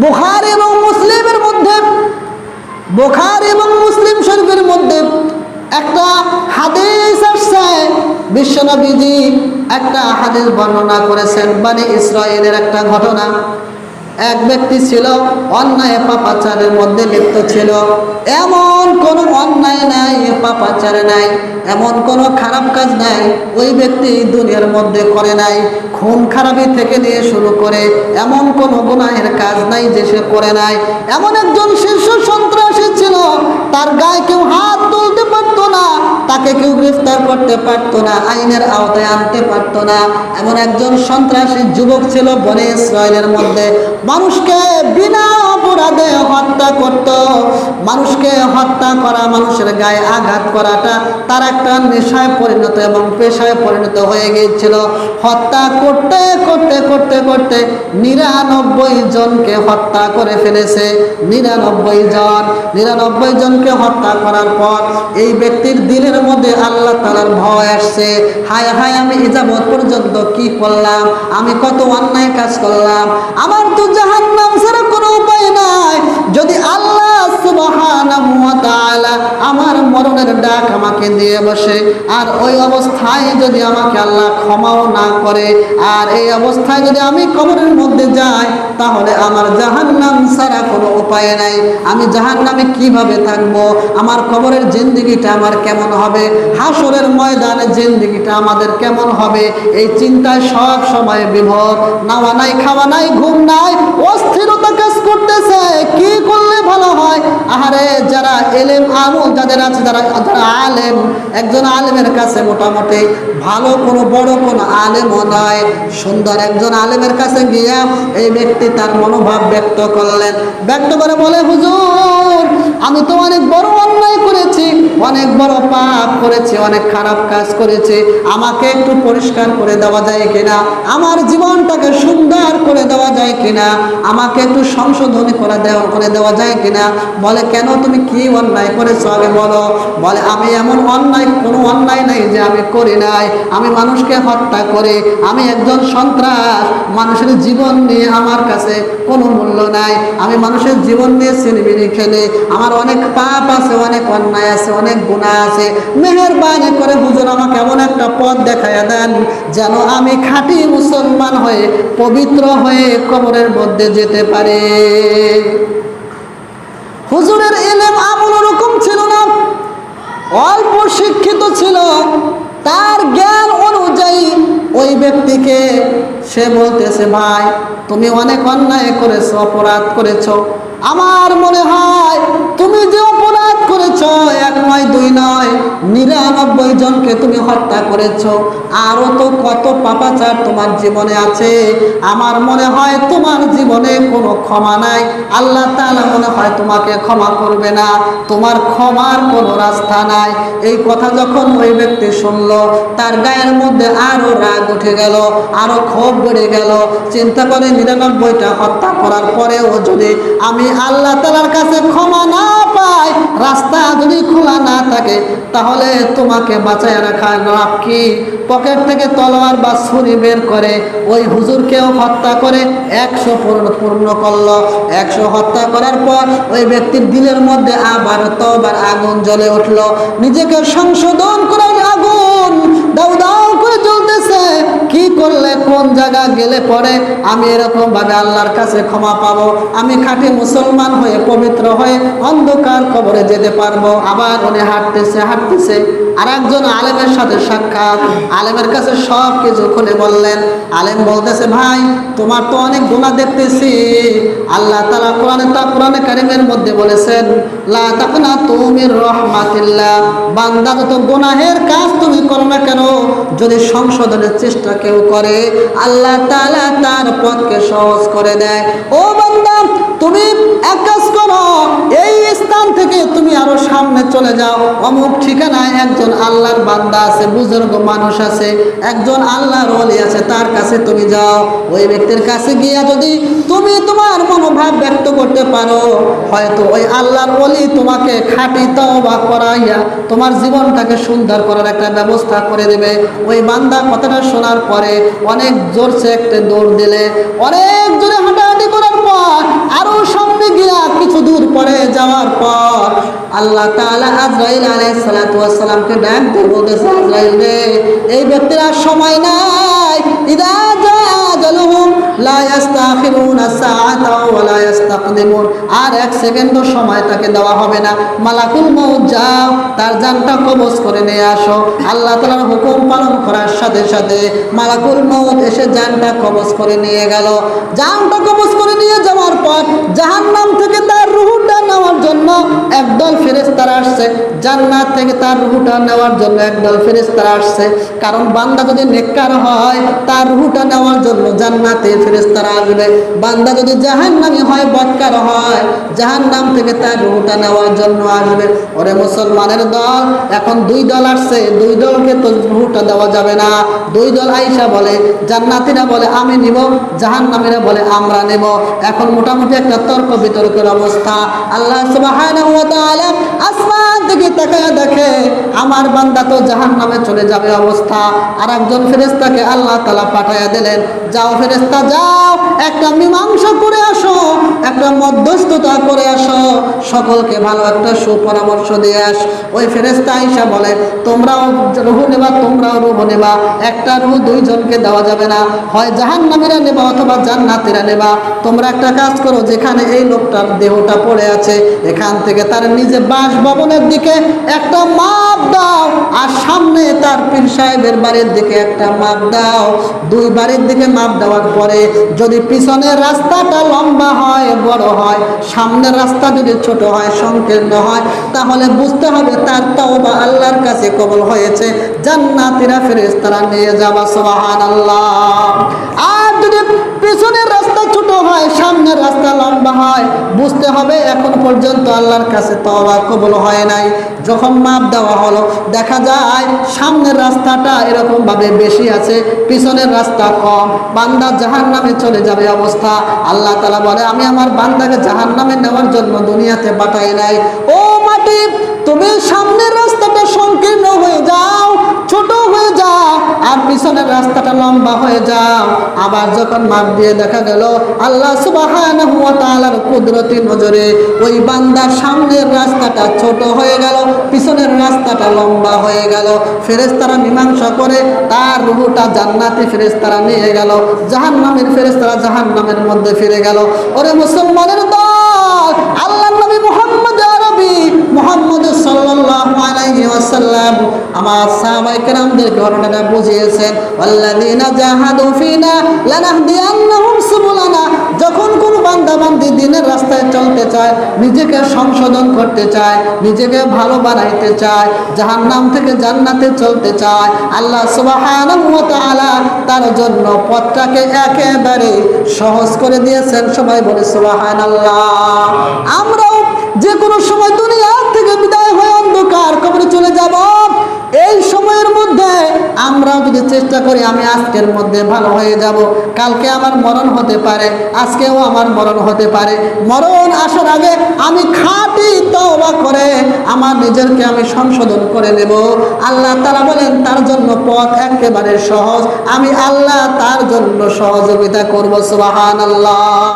বুখার এবং মুসলিমের মধ্যে, বুখার এবং মুসলিম শরীফের মধ্যে একটা হাদিস আসছে। বিশ্বনবীজি একটা হাদিস বর্ণনা করেছেন মানে ইসরায়েলের একটা ঘটনা। এক ব্যক্তি ছিল, অন্যায় পাপাচারের মধ্যে লিপ্ত ছিল। এমন কোনো অন্যায় নাই পাপাচার নাই। এমন কোনো খারাপ কাজ নাই, ওই ব্যক্তি দুনিয়ার মধ্যে করে নাই। খুন খারাপি থেকে নিয়ে শুরু করে এমন কোনো গুনাহের কাজ নাই যে সে করে নাই। এমন একজন শীর্ষ সন্ত্রাসী ছিল, তার গায়ে কেউ হাত তুলতে পারতো না, তাকে কেউ গ্রেফতার করতে পারতো না, আইনের আওতায় আনতে পারতো না। এমন একজন সন্ত্রাসী যুবক ছিল বনে ইসরায়েলের মধ্যে। মানুষকে বিনা অপরাধে হত্যা করত। মানুষকে হত্যা করা, মানুষের গায়ে আঘাত করাটা তার একটা নেশায় পরিণত এবং পেশায় পরিণত হয়ে গিয়েছিল। হত্যা করতে করতে করতে করতে নিরানব্বই জনকে হত্যা করে ফেলেছে। নিরানব্বই জন। নিরানব্বই জনকে হত্যা করার পর এই ব্যক্তির দিলের মধ্যে আল্লাহ তালার ভয় আসছে। হায় হায়, আমি ইজাবত পর্যন্ত কি করলাম? আমি কত অন্যায় কাজ করলাম? আমার তো জাহান্নাম ছাড়া কোনো উপায় নাই। যদি আল্লাহ সুবহানাহু ওয়া তাআলা আমার মরণের ডাক আমাকে দিয়ে বসে, আর ওই অবস্থায় যদি আমাকে আল্লাহ ক্ষমাও না করে, আর এই অবস্থায় যদি আমি কবরের মধ্যে যাই, তাহলে আমার জাহান্নাম ছাড়া কোনো উপায় নাই। আমি জাহান্নামে কীভাবে থাকব? আমার কবরের জিন্দিগিটা আমার কেমন হবে? হাসরের ময়দানে জিন্দিগিটা আমাদের কেমন হবে? এই চিন্তায় সব সময় বিভোর। নাওয়া নাই, খাওয়া নাই, ঘুম নাই অস্থিরতা কাজ করতেছে। কি করলে ভালো হয়? আহারে, যারা এলেম আমল যাদের আছে, যারা যারা আলেম, একজন আলেমের কাছে মোটামুটি ভালো কোনো, বড় কোনো আলেমও নয়। সুন্দর একজন আলেমের কাছে গিয়া এই ব্যক্তি তার মনোভাব ব্যক্ত করলেন। ব্যক্ত করে বলে, হুজুর আমি তো অনেক বড় অন্যায় করেছি, অনেক বড় পাপ করেছি, অনেক খারাপ কাজ করেছি। আমাকে একটু পরিষ্কার করে দেওয়া যায় কিনা? আমার জীবনটাকে সুন্দর করে দেওয়া যায় কিনা? আমাকে একটু সংশোধন করে দেওয়া করে দেওয়া যায় কিনা? বলে, কেন তুমি কি অন্যায় করেছ? আগে বলো। বলে, আমি এমন অন্যায়, কোনো অন্যায় নাই যে আমি করি নাই। আমি মানুষকে হত্যা করে। আমি একজন সন্ত্রাস। মানুষের জীবন নিয়ে আমার কাছে কোনো মূল্য নাই। আমি মানুষের জীবন নিয়ে সিনেমিনি খেলে। আমার অনেক পাপ আছে, অনেক অন্যায় আছে, অনেক গুণা আছে। মেহেরবানি করে হুজুর আমাকে এমন একটা পথ দেখাইয়া দেন, যেন আমি খাঁটি মুসলমান হয়ে, পবিত্র হয়ে কবরের মধ্যে যেতে পারে। হুজুরের এলেম আমল ওরকম ছিল না। অল্প শিক্ষিত ছিল। তার জ্ঞান অনুযায়ী ওই ব্যক্তিকে সে বলতেছে, ভাই, তুমি অনেক অন্যায় করেছ, অপরাধ করেছ। আমার মনে হয় তুমি যে অপরাধ করেছ, এক নয়, দুই নয়, নিরানব্বই জনকে তুমি হত্যা তো কত পাপাচার তোমার জীবনে আছে। আমার মনে হয় তোমার জীবনে কোনো ক্ষমা নাই। আল্লাহ তাআলা মনে হয় তোমাকে ক্ষমা করবে না। তোমার ক্ষমার কোনো রাস্তা নাই। এই কথা যখন ওই ব্যক্তি শুনলো, তার গায়ের মধ্যে আরও রাগ উঠে গেল, আরও ক্ষোভ বেড়ে গেল। চিন্তা করে নিরানব্বইটা হত্যা করার পরেও যদি আমি আল্লাহ তালার কাছে ক্ষমা থাকে, তাহলে তোমাকে বাঁচায় রাখার লাভ কি? পকেট থেকে তলোয়ার বা ছুরি বের করে ওই হুজুরকেও হত্যা করে একশো পূর্ণ করল। একশো হত্যা করার পর ওই ব্যক্তির দিলের মধ্যে আবার তবার আগুন জ্বলে উঠল। নিজেকে সংশোধন করার আগুন দাউ দাউ করে জ্বলতেছে। কি করলে কোন জায়গা গেলে পরে আমি এরকম ভাবে আল্লাহর কাছে ক্ষমা পাবো? আমি খাঁটি মুসলমান হয়ে, পবিত্র হয়ে অন্ধকার কবরে যেতে পারব। আবার উনি হাঁটতেছে হাঁটতেছে। আর একজন আলেমের সাথে সাক্ষাৎ। আলেমের কাছে সব কিছু খুলে বললেন। আলেম বলতেছে, ভাই, তোমার তো অনেক গুণা দেখতেছি। আল্লাহ তালা কোরআনে তা কোরআনে কারিমের মধ্যে বলেছেন, লা তাকনা তুমি রহমাতিল্লাহ। বান্দা তো গুনাহের কাজ তুমি করো না কেন, যদি সংশোধনের চেষ্টা কেউ করে, আল্লাহ তাআলা তার পথকে সহজ করে দেয়। ও বান্দা, তুমি এক কাজ করো, এই স্থান থেকে তুমি আরও সামনে চলে যাও। অমুক ঠিকানায় একজন আল্লাহর বান্দা আছে, বুজুর্গ মানুষ আছে, একজন আল্লাহর ওলি আছে, তার কাছে তুমি যাও। ওই ব্যক্তির কাছে গিয়া যদি তুমি তোমার মনোভাব ব্যক্ত করতে পারো, হয়তো ওই আল্লাহর ওলি তোমাকে খাঁটি তওবা করাইয়া তোমার জীবনটাকে সুন্দর করার একটা ব্যবস্থা করে দেবে। ওই বান্দা কথাটা শোনার পরে অনেক জোরসে একটা দৌড় দিলে, অনেক জোরে হাঁটাহাঁটি করার পর আরও সামনে গিয়া কিছু দূর পরে যাওয়ার পর আল্লাহ তালা আজরাইল আলাই সালাতামকে ডাক দিয়ে বলতেছে, আজরাইল রে, এই ব্যক্তিরা সময় নাই। ইদা আর এক সময় তাকে দেওয়া হবে না। মালাকুল যাও, তার যানটা কবজ করে নিয়ে আসো। আল্লাহ তালার হুকুম পালন করার সাথে সাথে মালাকুল মউত এসে যানটা কবজ করে নিয়ে গেল। জানটা কবজ করে নিয়ে যাওয়ার পর জাহান্নাম থেকে তার রুহুটা জন্য একদল ফেরেশতারা আসছে। জান্নাত থেকে তার রুহুটা নেওয়ার জন্য একদল ফেরেশতারা আসছে। কারণ বান্দা যদি নেককার হয়, তার রুহুটা নেওয়ার জন্য জান্নাতে ফেরেশতারা আসবে। বান্দা যদি জাহান্নামী হয়, বৎকার হয়, জাহান্নাম থেকে তার রুহুটা নেওয়ার জন্য আসবে। ওরে মুসলমানের দল, এখন দুই দল আসছে। দুই দলকে তো রুহুটা দেওয়া যাবে না। দুই দল আইসা বলে, জান্নাতীরা বলে, আমি নিব। জাহান্নামীরা বলে, আমরা নেব। এখন মোটামুটি একটা তর্ক বিতর্কের অবস্থা। আল্লাহ সুবহানাহু আসমান থেকে তাকায় দেখে, আমার বান্দা তো জাহান্নামে চলে যাবে অবস্থা। আর একজন ফেরেশতাকে আল্লাহ তাআলা পাঠায়া দিলেন, যাও ফেরেশতা, যাও, একটা মীমাংসা করে আসো, একটা মধ্যস্থতা করে আসো। সকলকে ভালো একটা সুপরামর্শ দিয়ে আস। ওই ফেরেশতা আইসা বলে, তোমরাও রুহু নেবা, তোমরাও রুহু নেবা। একটা রুহু দুইজনকে দেওয়া যাবে না। হয় জাহান্নামীরা নেবা অথবা জান্নাতীরা নেবা। তোমরা একটা কাজ করো, যেখানে এই লোকটার দেহটা পড়ে আছে, এখান থেকে তার নিজে বাসভবনের দিকে একটা মাপ দাও আর সামনে তার পীর সাহেবের বাড়ির দিকে একটা মাপ দাও। দুই বাড়ির দিকে মাপ দেওয়ার পরে যদি পিছনের রাস্তাটা লম্বা হয়, বড় হয়, সামনের রাস্তা যদি ছোট হয়, সংকীর্ণ হয়, তাহলে বুঝতে হবে তার তওবা আল্লাহর কাছে কবল হয়েছে। জান্নাতিরা ফেরেশতারা নিয়ে যাবা, সুবহানাল্লাহ। আর যদি পিছনের রাস্তা ছোট হয়, সামনের রাস্তা লম্বা হয়, বুঝতে হবে এখন পর্যন্ত আল্লাহর কাছে তওবা কবল হয় নাই। যখন মাপ দেওয়া হলো, দেখা যায় সামনের রাস্তাটা এরকমভাবে বেশি আছে, পিছনের রাস্তা কম, বান্দা জাহান নামে চলে যাবে অবস্থা। আল্লাহ তালা বলে, আমি আমার বান্দাকে জাহান নামে নেওয়ার জন্য দুনিয়াতে পাঠাই নাই। ও মাটি, তুমি সামনের রাস্তাটা সংকীর্ণ হয়ে যা পিছনের রাস্তাটা লম্বা হয়ে যাও। আবার যখন মাপ দিয়ে দেখা গেল, আল্লাহ সুবহানাহু কুদরতি নজরে ওই বান্দার সামনের রাস্তাটা ছোট হয়ে গেল, পিছনের রাস্তাটা লম্বা হয়ে গেল। ফেরেশতারা মীমাংসা করে তার রুহুটা জান্নাতে ফেরেশতারা নিয়ে গেল। জাহান্নামের ফেরেশতারা জাহান্নামের মধ্যে ফিরে গেল। ওরে মুসলমানের দল আল্লাহ নবী মুহাম্মদ আরবি, মুহাম্মদ সাল্লাল্লাহু ওয়াসাল্লাম আমার সাহাবায়ে কেরামদের ঘটনাটা বুঝিয়েছেন, আল্লাযীনা জাহাদু ফিনা সুবুলানা যখন বান্দা বান্দি দিনের রাস্তায় চলতে চায়, নিজেকে সংশোধন করতে চায়, নিজেকে ভালো বানাইতে চায়, জাহান্নাম থেকে জান্নাতে চলতে চায়, আল্লাহ তার জন্য পথটাকে একেবারে সহজ করে দিয়েছেন। সবাই বলে সুবহানাল্লাহ। আমরাও যে কোনো সময় দুনিয়া যাব এই সময়ের মধ্যে আমরা যদি চেষ্টা করি, আমি আজকের মধ্যে ভালো হয়ে যাব। কালকে আমার মরণ হতে পারে, আজকেও আমার মরণ হতে পারে। মরণ আসার আগে আমি খাঁটি তওবা করে আমার নিজেরকে আমি সংশোধন করে নেব। আল্লাহ তারা বলেন, তার জন্য পথ একেবারে সহজ। আমি আল্লাহ তার জন্য সহযোগিতা করব, সুবহানাল্লাহ।